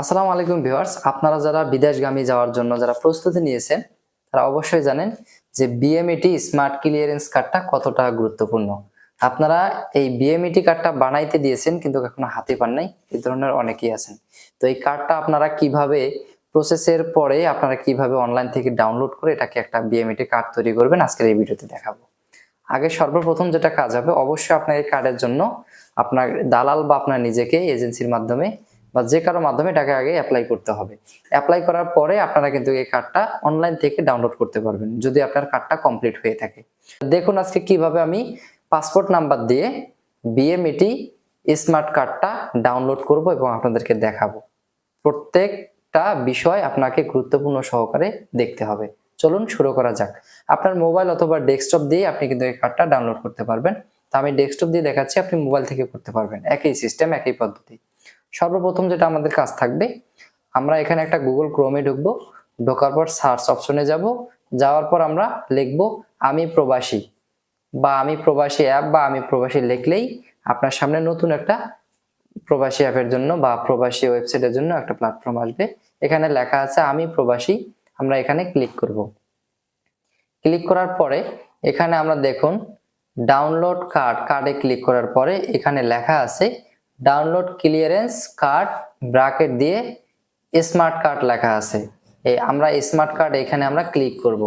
আসসালামু আলাইকুম ভিউয়ার্স, আপনারা যারা বিদেশগামী যাওয়ার জন্য যারা প্রস্তুতি নিয়েছেন, তারা অবশ্যই জানেন যে বিএমইটি স্মার্ট ক্লিয়ারেন্স কার্ডটা কতটা গুরুত্বপূর্ণ। আপনারা এই বিএমইটি কার্ডটা বানাইতে দিয়েছেন, কিন্তু এখনও হাতে পান নাই এই ধরনের অনেকেই আছেন। তো এই কার্ডটা আপনারা কীভাবে প্রসেসের পরে আপনারা কীভাবে অনলাইন থেকে ডাউনলোড করে এটাকে একটা বিএমইটি কার্ড তৈরি করবেন, আজকের এই ভিডিওতে দেখাবো। আগে সর্বপ্রথম যেটা কাজ হবে, অবশ্যই আপনার এই কার্ডের জন্য আপনার দালাল বা আপনার নিজেকে এজেন্সির মাধ্যমে বা যে কারও মাধ্যমে এটাকে আগে অ্যাপ্লাই করতে হবে। অ্যাপ্লাই করার পরে আপনারা কিন্তু এই কার্ডটা অনলাইন থেকে ডাউনলোড করতে পারবেন, যদি আপনার কার্ডটা কমপ্লিট হয়ে থাকে। দেখুন আজকে কীভাবে আমি পাসপোর্ট নাম্বার দিয়ে বিএমইটি স্মার্ট কার্ডটা ডাউনলোড করব এবং আপনাদেরকে দেখাবো। প্রত্যেকটা বিষয় আপনাকে গুরুত্বপূর্ণ সহকারে দেখতে হবে। চলুন শুরু করা যাক। আপনার মোবাইল অথবা ডেস্কটপ দিয়ে আপনি কিন্তু এই কার্ডটা ডাউনলোড করতে পারবেন। তা আমি ডেস্কটপ দিয়ে দেখাচ্ছি, আপনি মোবাইল থেকে করতে পারবেন। একই সিস্টেম একই পদ্ধতি। সর্বপ্রথম যেটা আমাদের কাজ থাকবে, আমরা এখানে একটা গুগল ক্রোমে ঢুকবো, ঢোকার পর সার্চ অপশনে যাব, যাওয়ার পর আমরা লিখব আমি প্রবাসী বা আমি প্রবাসী অ্যাপ বা আমি প্রবাসী লিখলেই আপনার সামনে নতুন একটা প্রবাসী অ্যাপের জন্য বা প্রবাসী ওয়েবসাইটের জন্য একটা প্ল্যাটফর্ম আসবে। এখানে লেখা আছে আমি প্রবাসী, আমরা এখানে ক্লিক করব। ক্লিক করার পরে এখানে আমরা দেখুন ডাউনলোড কার্ড কার্ডে ক্লিক করার পরে এখানে লেখা আছে ডাউনলোড ক্লিয়ারেন্স কার্ড ব্র্যাকেট দিয়ে স্মার্ট কার্ড লেখা আছে। আমরা স্মার্ট কার্ড এখানে আমরা ক্লিক করব।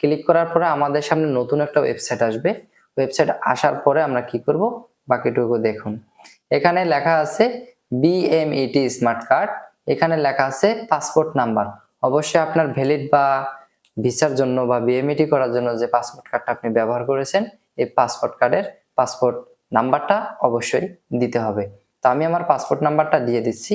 ক্লিক করার পরে আমাদের সামনে নতুন একটা ওয়েবসাইট আসবে। ওয়েবসাইট আসার পরে আমরা কি করব? বাকিটুকু দেখুন। এখানে লেখা আছে বিএমইটি স্মার্ট কার্ড। এখানে লেখা আছে পাসপোর্ট নাম্বার। অবশ্যই আপনার ভ্যালিড বা ভিসার জন্য বা বিএমইটি করার জন্য যে পাসপোর্ট কার্ডটা আপনি ব্যবহার করেছেন, এই পাসপোর্ট কার্ডের পাসপোর্ট নাম্বারটা অবশ্যই দিতে হবে। তো আমি আমার পাসপোর্ট নাম্বারটা দিয়ে দিচ্ছি।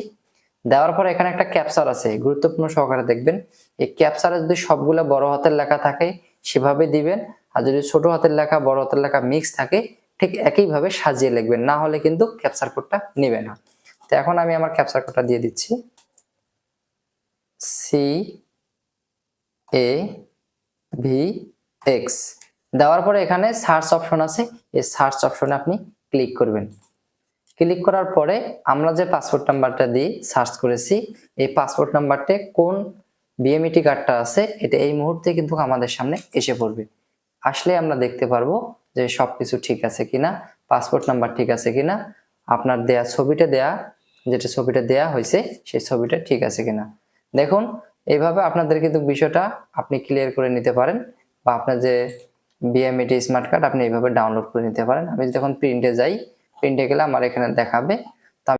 দেওয়ার পর এখানে একটা ক্যাপচার আছে, গুরুত্বপূর্ণ সহকারে দেখবেন। এই ক্যাপচারে যদি সবগুলো বড় হাতের লেখা থাকে, সেভাবে দিবেন। আর যদি ছোট হাতের লেখা, বড় হাতের লেখা মিক্স থাকে, ঠিক একইভাবে সাজিয়ে লিখবেন। না হলে কিন্তু ক্যাপচার কোডটা নেবে না। তো এখন আমি আমার ক্যাপচার কোডটা দিয়ে দিচ্ছি। সি এ ভি এক্স দেওয়ার পরে এখানে সার্চ অপশন আছে। এই সার্চ অপশনে আপনি ক্লিক করবেন। ক্লিক করার পরে আমরা যে পাসপোর্ট নাম্বারটা দিয়ে সার্চ করেছি, এই পাসপোর্ট নাম্বারটা কোন বিএমইটি কার্ডটা আছে, এটা এই মুহূর্তে কিন্তু আমাদের সামনে এসে পড়বে। আসলে আমরা দেখতে পারব যে সবকিছু ঠিক আছে কিনা পাসপোর্ট নাম্বার ঠিক আছে কিনা, আপনার দেয়া ছবিটা দেয়া, যেটা ছবিটা দেয়া হয়েছে, সেই ছবিটা ঠিক আছে কিনা। দেখুন, এইভাবে আপনাদের কিন্তু বিষয়টা আপনি ক্লিয়ার করে নিতে পারেন, বা আপনার যে বিএমইটি স্মার্ট কার্ড আপনি এইভাবে ডাউনলোড করে নিতে পারেন। আমি যখন প্রিন্টে যাই প্রিন্টে গেলে আমার এখানে দেখাবে